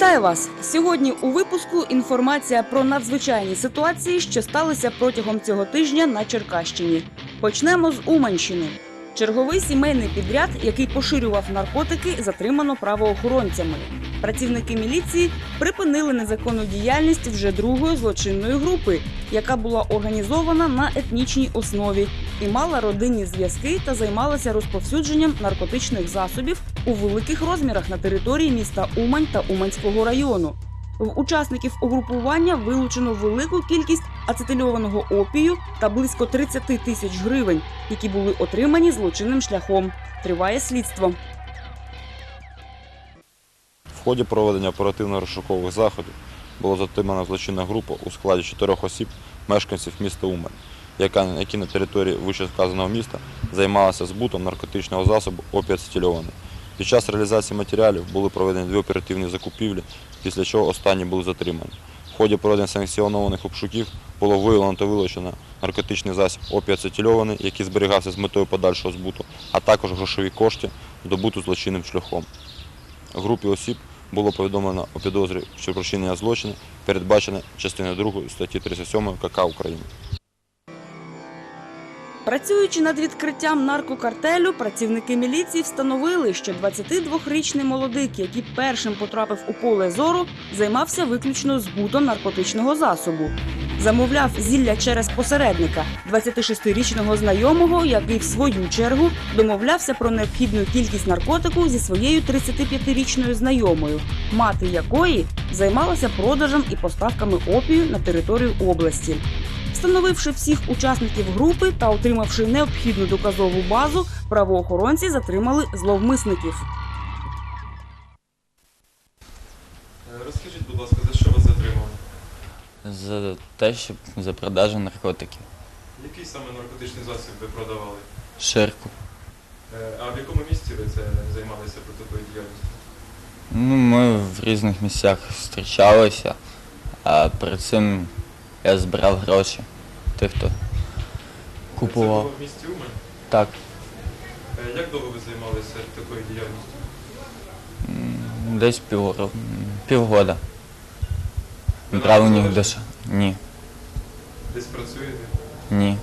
Вітаю вас! Сьогодні у випуску інформація про надзвичайні ситуації, що сталися протягом цього тижня на Черкащині. Почнемо з Уманщини. Черговий сімейний підряд, який поширював наркотики, затримано правоохоронцями. Працівники міліції припинили незаконну діяльність вже другої злочинної групи, яка була організована на етнічній основі і мала родинні зв'язки та займалася розповсюдженням наркотичних засобів у великих розмірах на території міста Умань та Уманського району. В учасників угрупування вилучено велику кількість ацетильованого опію та близько 30 тисяч гривень, які були отримані злочинним шляхом. Триває слідство. В ході проведення оперативно-розшукових заходів було затримана злочинна група у складі чотирьох осіб, мешканців міста Умань, які на території вищевказаного міста займалася збутом наркотичного засобу опіацетильований. Під час реалізації матеріалів були проведені дві оперативні закупівлі, після чого останні були затримані. В ході проведення санкціонованих обшуків було виявлено та вилучено наркотичний засіб опіацетильований, який зберігався з метою подальшого збуту, а також грошові кошти, добуту злочинним шляхом. Групі осіб було повідомлено у підозрі що вчинення злочину, передбачене частиною 2 статті 37 КК України. Працюючи над відкриттям наркокартелю, працівники міліції встановили, що 22-річний молодик, який першим потрапив у поле зору, займався виключно збутом наркотичного засобу. Замовляв зілля через посередника 26-річного знайомого, який в свою чергу домовлявся про необхідну кількість наркотику зі своєю 35-річною знайомою, мати якої займалася продажем і поставками опію на територію області. Встановивши всіх учасників групи та отримавши необхідну доказову базу, правоохоронці затримали зловмисників. Е, Розкажіть, будь ласка, за що вас затримали? За те, що за продажу наркотиків. Який саме наркотичний засіб ви продавали? Ширку. Е, А в якому місці ви це займалися протиповою діяльністю? Ну, ми в різних місцях зустрічалися, а перед цим я збирав гроші. Тих, хто Це купував. було в місті Умань? Так, Е, Як довго ви займалися такою діяльністю? м, десь півроку, півгода. Ви Брав у них душа. Ні, Десь працюєте? ні.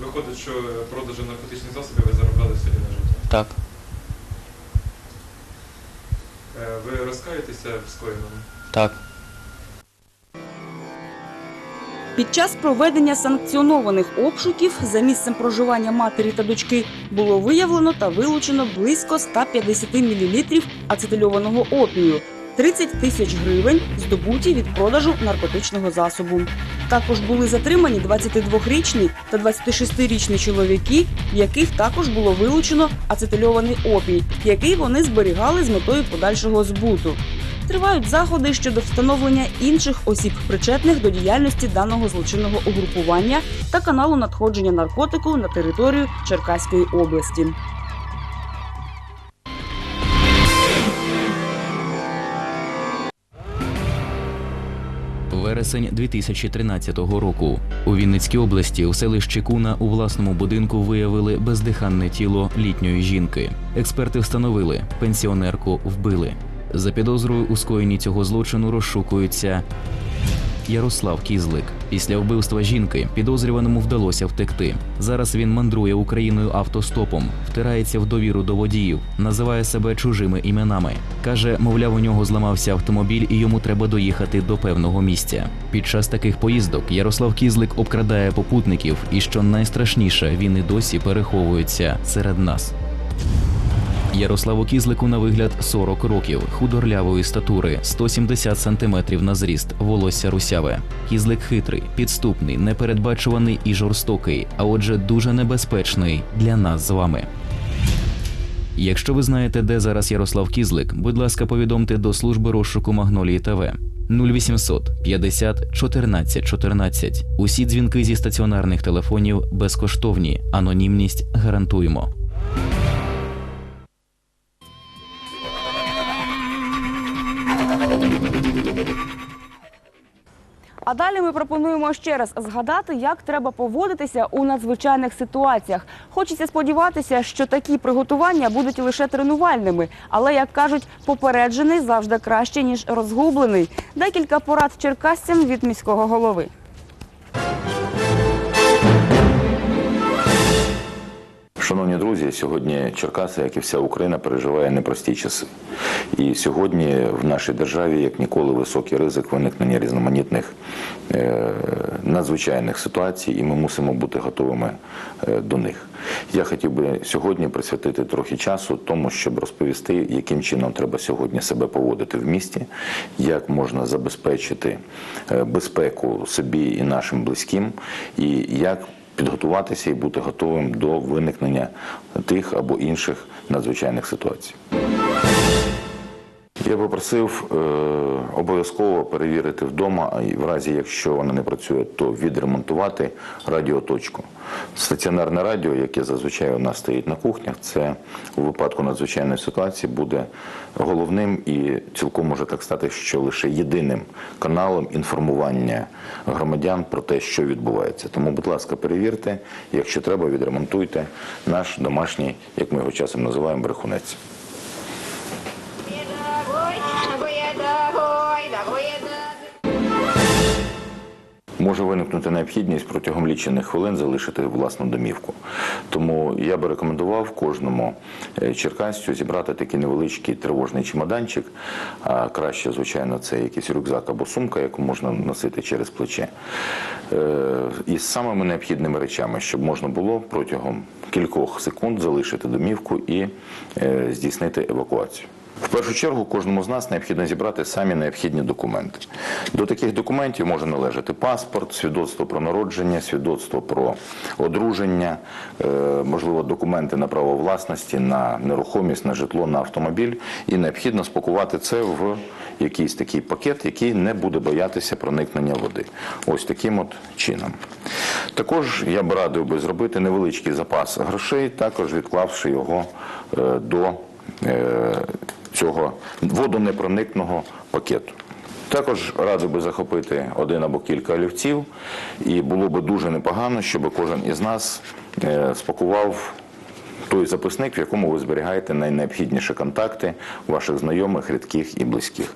Виходить, що продажем наркотичних засобів ви заробляли собі на життя. Так. Е, Ви розкаєтеся в скоєному? Так. Під час проведення санкціонованих обшуків за місцем проживання матері та дочки було виявлено та вилучено близько 150 мл ацетильованого опію, 30 тисяч гривень, здобуті від продажу наркотичного засобу. Також були затримані 22-річний та 26-річний чоловіки, в яких також було вилучено ацетильований опій, який вони зберігали з метою подальшого збуту. Тривають заходи щодо встановлення інших осіб, причетних до діяльності даного злочинного угрупування та каналу надходження наркотику на територію Черкаської області. Вересень 2013 року у Вінницькій області у селищі Куна у власному будинку виявили бездиханне тіло літньої жінки. Експерти встановили, пенсіонерку вбили. За підозрою у скоєнні цього злочину розшукується Ярослав Кізлик. Після вбивства жінки підозрюваному вдалося втекти. Зараз він мандрує Україною автостопом, втирається в довіру до водіїв, називає себе чужими іменами. каже, мовляв, у нього зламався автомобіль і йому треба доїхати до певного місця. Під час таких поїздок Ярослав Кізлик обкрадає попутників, і що найстрашніше, він і досі переховується серед нас. Ярославу Кізлику на вигляд 40 років, худорлявої статури, 170 сантиметрів на зріст, волосся русяве. Кізлик хитрий, підступний, непередбачуваний і жорстокий, а отже, дуже небезпечний для нас з вами. Якщо ви знаєте, де зараз Ярослав Кізлик, будь ласка, повідомте до служби розшуку Магнолії ТВ 0800 50 14 14. Усі дзвінки зі стаціонарних телефонів безкоштовні. Анонімність гарантуємо. А далі ми пропонуємо ще раз згадати, як треба поводитися у надзвичайних ситуаціях. Хочеться сподіватися, що такі приготування будуть лише тренувальними, але як кажуть, попереджений завжди краще ніж розгублений. Декілька порад черкасцям від міського голови. Шановні друзі, сьогодні Черкаси, як і вся Україна, переживає непрості часи. І сьогодні в нашій державі, як ніколи, високий ризик виникнення різноманітних е, надзвичайних ситуацій, і ми мусимо бути готовими е, до них. Я хотів би сьогодні присвятити трохи часу тому, щоб розповісти, яким чином треба сьогодні себе поводити в місті, як можна забезпечити е, безпеку собі і нашим близьким, і як підготуватися і бути готовим до виникнення тих або інших надзвичайних ситуацій. Я попросив е, обов'язково перевірити вдома, і в разі, якщо вона не працює, то відремонтувати радіоточку. Стаціонарне радіо, яке зазвичай у нас стоїть на кухнях, це у випадку надзвичайної ситуації буде головним і цілком може так стати, що лише єдиним каналом інформування громадян про те, що відбувається. Тому, будь ласка, перевірте, якщо треба, відремонтуйте наш домашній, як ми його часом називаємо, брехунець. Може виникнути необхідність протягом лічених хвилин залишити власну домівку. Тому я би рекомендував кожному е, черкасцю зібрати такий невеличкий тривожний чемоданчик, а краще, звичайно, це якийсь рюкзак або сумка, яку можна носити через плече, е, із самими необхідними речами, щоб можна було протягом кількох секунд залишити домівку і е, здійснити евакуацію. В першу чергу кожному з нас необхідно зібрати самі необхідні документи. До таких документів може належати паспорт, свідоцтво про народження, свідоцтво про одруження, е, можливо, документи на право власності, на нерухомість, на житло, на автомобіль. І необхідно спакувати це в якийсь такий пакет, який не буде боятися проникнення води. Ось таким от чином. Також я б радив би зробити невеличкий запас грошей, також відклавши його е, до е, цього водонепроникного пакету. Також радив би захопити один або кілька олівців, і було би дуже непогано, щоб кожен із нас е, спакував той записник, в якому ви зберігаєте найнеобхідніші контакти ваших знайомих, рідких і близьких.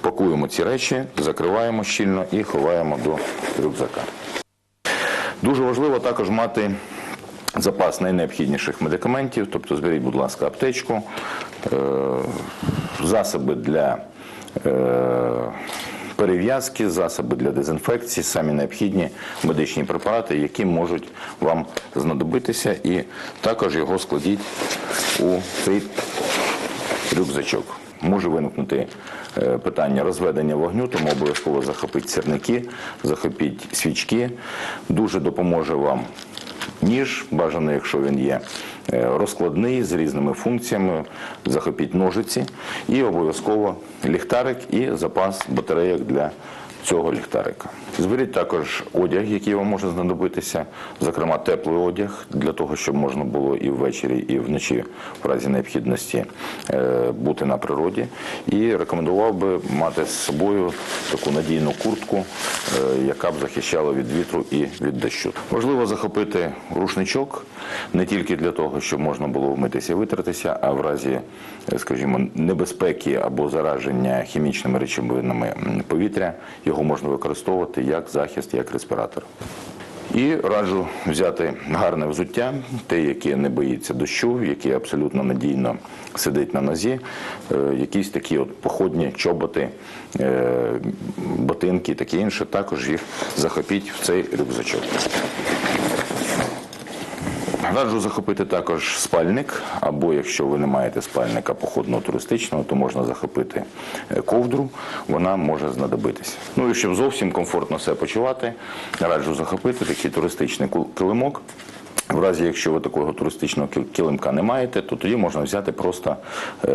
Пакуємо ці речі, закриваємо щільно і ховаємо до рюкзака. Дуже важливо також мати запас найнеобхідніших медикаментів, тобто зберіть, будь ласка, аптечку, е, засоби для е, перев'язки, засоби для дезінфекції, самі необхідні медичні препарати, які можуть вам знадобитися, і також його складіть у цей рюкзачок. Може виникнути е, питання розведення вогню, тому обов'язково захопіть сірники, захопіть свічки. Дуже допоможе вам ніж, бажано, якщо він є е, розкладний з різними функціями, захопіть ножиці. І обов'язково ліхтарик і запас батарейок для цього ліхтарика. Зберіть також одяг, який вам може знадобитися, зокрема теплий одяг, для того, щоб можна було і ввечері, і вночі в разі необхідності е, бути на природі. І рекомендував би мати з собою таку надійну куртку, е, яка б захищала від вітру і від дощу. Важливо захопити рушничок не тільки для того, щоб можна було вмитися і витратися, а в разі, е, скажімо, небезпеки або зараження хімічними речовинами повітря, його можна використовувати як захист, як респіратор. І раджу взяти гарне взуття, те, яке не боїться дощу, яке абсолютно надійно сидить на нозі, е, якісь такі от походні чоботи, е, ботинки і таке інше, також їх захопіть в цей рюкзачок. Раджу захопити також спальник, або якщо ви не маєте спальника походного туристичного, то можна захопити е, ковдру, вона може знадобитися. Ну і щоб зовсім комфортно себе почувати, раджу захопити такий туристичний килимок. В разі, якщо ви такого туристичного килимка не маєте, то тоді можна взяти просто е,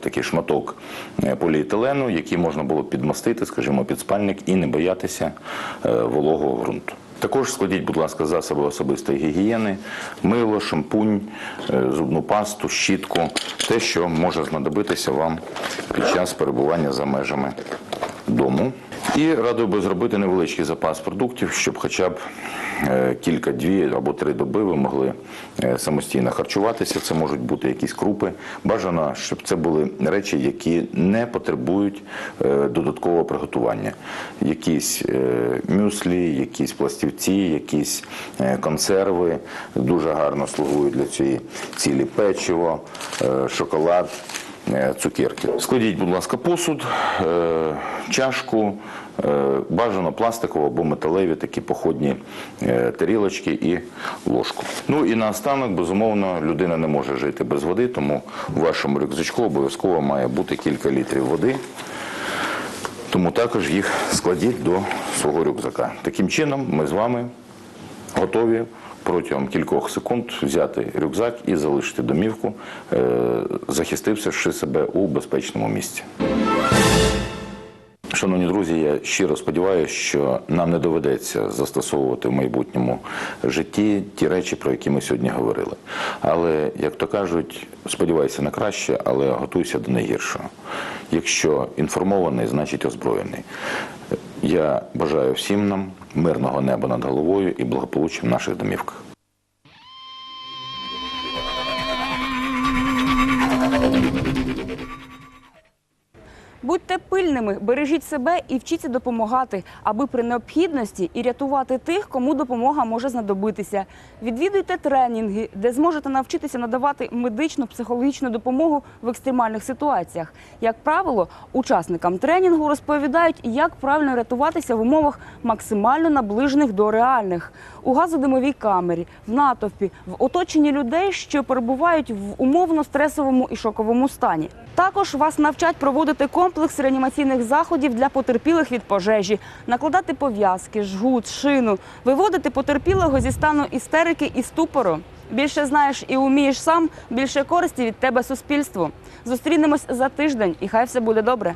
такий шматок е, поліетилену, який можна було підмастити, скажімо, під спальник і не боятися е, вологого ґрунту. Також складіть, будь ласка, засоби особистої гігієни, мило, шампунь, е, зубну пасту, щітку, те, що може знадобитися вам під час перебування за межами дому. І радив би зробити невеличкий запас продуктів, щоб хоча б е, кілька, дві або три доби ви могли е, самостійно харчуватися. Це можуть бути якісь крупи. Бажано, щоб це були речі, які не потребують е, додаткового приготування. Якісь мюслі, якісь пластівці, якісь консерви дуже гарно слугують для цієї цілі печиво, шоколад цукерки. Складіть, будь ласка, посуд, е, чашку, е, бажано пластикову або металеві такі походні е, тарілочки і ложку. Ну і наостанок, безумовно, людина не може жити без води, тому у вашому рюкзачку обов'язково має бути кілька літрів води. Тому також їх складіть до свого рюкзака. Таким чином, ми з вами готові протягом кількох секунд взяти рюкзак і залишити домівку, е, захистивши себе у безпечному місці. Шановні друзі, я щиро сподіваюся, що нам не доведеться застосовувати в майбутньому житті ті речі, про які ми сьогодні говорили. Але, як то кажуть, сподівайся на краще, але готуйся до найгіршого. Якщо інформований, значить озброєний. Я бажаю всім нам мирного неба над головою і благополуччя в наших домівках. Будьте пильними, бережіть себе і вчіться допомагати, аби при необхідності і рятувати тих, кому допомога може знадобитися. Відвідуйте тренінги, де зможете навчитися надавати медичну психологічну допомогу в екстремальних ситуаціях. Як правило, учасникам тренінгу розповідають, як правильно рятуватися в умовах максимально наближених до реальних у газодимовій камері, в натовпі, в оточенні людей, що перебувають в умовно стресовому і шоковому стані. Також вас навчать проводити комплекс реанімаційних заходів для потерпілих від пожежі, накладати пов'язки, жгут, шину, виводити потерпілого зі стану істерики і ступору. Більше знаєш і умієш сам, більше користі від тебе суспільству. Зустрінемось за тиждень, і хай все буде добре.